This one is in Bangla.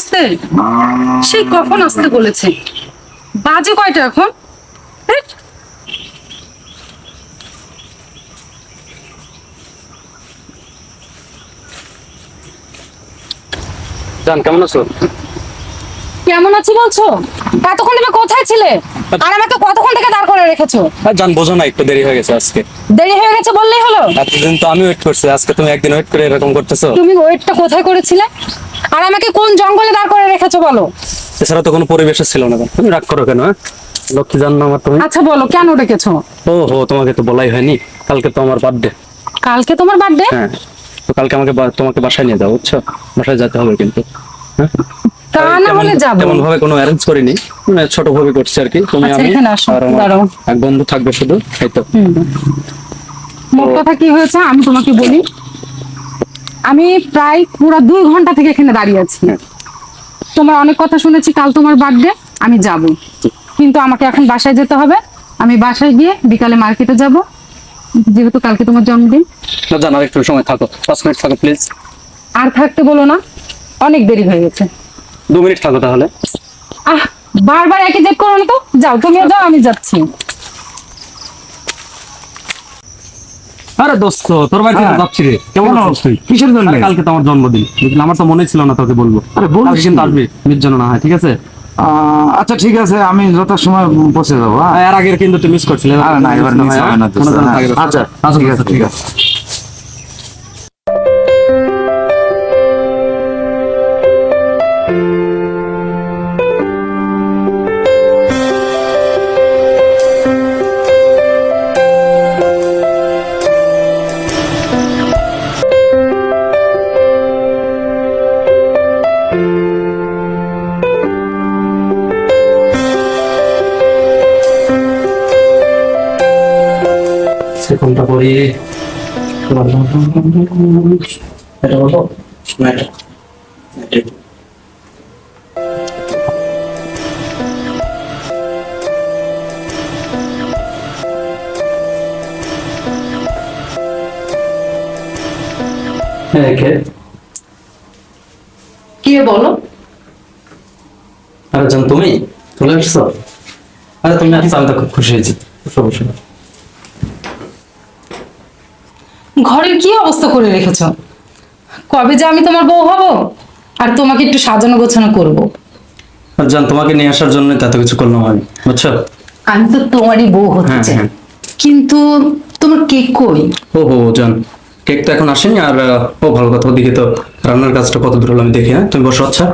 আসতে? সেই কখন আসতে বলেছে? বাজে কয়টা এখন? জান কেমন আছো? কেমন আছি বলছো? এতক্ষণ তুমি কোথায় ছিলে? আর আমাকে কতক্ষণ থেকে দাঁড় করে রেখেছো? জান বোঝো না একটু দেরি হয়ে গেছে আজকে। দেরি হয়ে গেছে বললেই হলো? এতদিন তো আমি ওয়েট করছি আজকে তুমি একদিন ওয়েট করে এরকম করতেছো? তুমি ওয়েটটা কোথায় করেছিলে? আর আমাকে কোন জঙ্গলে দাঁড় করে রেখেছো বলো? এছাড়া তো কোনো পরিবেশ ছিল না তুমি রাগ করো কেন হ্যাঁ? লক্ষ্মী জান না আমার তুমি? আচ্ছা বলো কেন ডেকেছো? ও হো তোমাকে তো বলাই হয়নি। কালকে তো আমার বার্থডে কালকে তোমার বার্থডে হ্যাঁ। তো কালকে আমাকে তোমাকে বাসায় নিয়ে যাও বুঝছ? বাসায় যেতে হবে কিন্তু হ্যাঁ? তা না হলে যাব। তেমন ভাবে কোনো অ্যারেঞ্জ করিনি। মানে ছোট ভাবে করছি আর কি। তুমি আচ্ছা, আমি আর। এক বন্ধু থাকবে শুধু এই তো? মোট কথা কি হয়েছে আমি তোমাকে বলি। আমি প্রায় পুরো দুই ঘণ্টা থেকে এখানে দাঁড়িয়ে আছি। তোমার অনেক কথা শুনেছি কাল তোমার বার্থডে আমি যাব। কিন্তু আমাকে এখন বাসায় যেতে হবে। আমি বাসায় গিয়ে বিকালে মার্কেটে যাব। যেহেতু কালকে তোমার জন্মদিন। না জান আর একটু সময় থাকো। পাঁচ মিনিট থাকো প্লিজ আর থাকতে বলো না অনেক দেরি হয়ে গেছে। দু মিনিট থাকো তাহলে। আহ বারবার একই জেদ করো না তো? যাও তুমিও যাও আমি যাচ্ছি। আরে দোস্ত তোর বাড়িতে হ্যাঁ। যাচ্ছি রে কেমন? কিসের জন্য? কালকে তো আমার জন্মদিন আমার তো মনে ছিল না তোকে বলব আরে কিন্তু? আসবি নির্জন না হয় ঠিক আছে আচ্ছা ঠিক আছে আমি যত সময় পৌঁছে যাব হ্যাঁ? এর আগের কিন্তু তুই মিস করছিলে আরে না এবার মিস হবে না হ্যাঁ। না। আচ্ছা ঠিক আছে ঠিক আছে সেরকমটা করি এটা বলব না এটা হ্যাঁ। কে? কে বলো? আরে জান তুমি চলে আসছো আরে তুমি আসছো আমি তো খুব খুশি হয়েছি। বসো বসো ঘরের কি অবস্থা করে রেখেছো? কবে যে আমি তোমার বউ হব? আর তোমাকে একটু সাজানো গোছানো করব। জান তোমাকে নিয়ে আসার জন্য এত কিছু করলাম আমি বুঝছ? আমি তো তোমারই বউ হতে হ্যাঁ, চাই। হ্যাঁ। কিন্তু তোমার কেক কই? ও হো জান কেক তো এখন আসেনি আর ও ভালো কথা ওদিকে তো রান্নার কাজটা কত দূর হলো আমি দেখি হ্যাঁ? তুমি বসো আচ্ছা।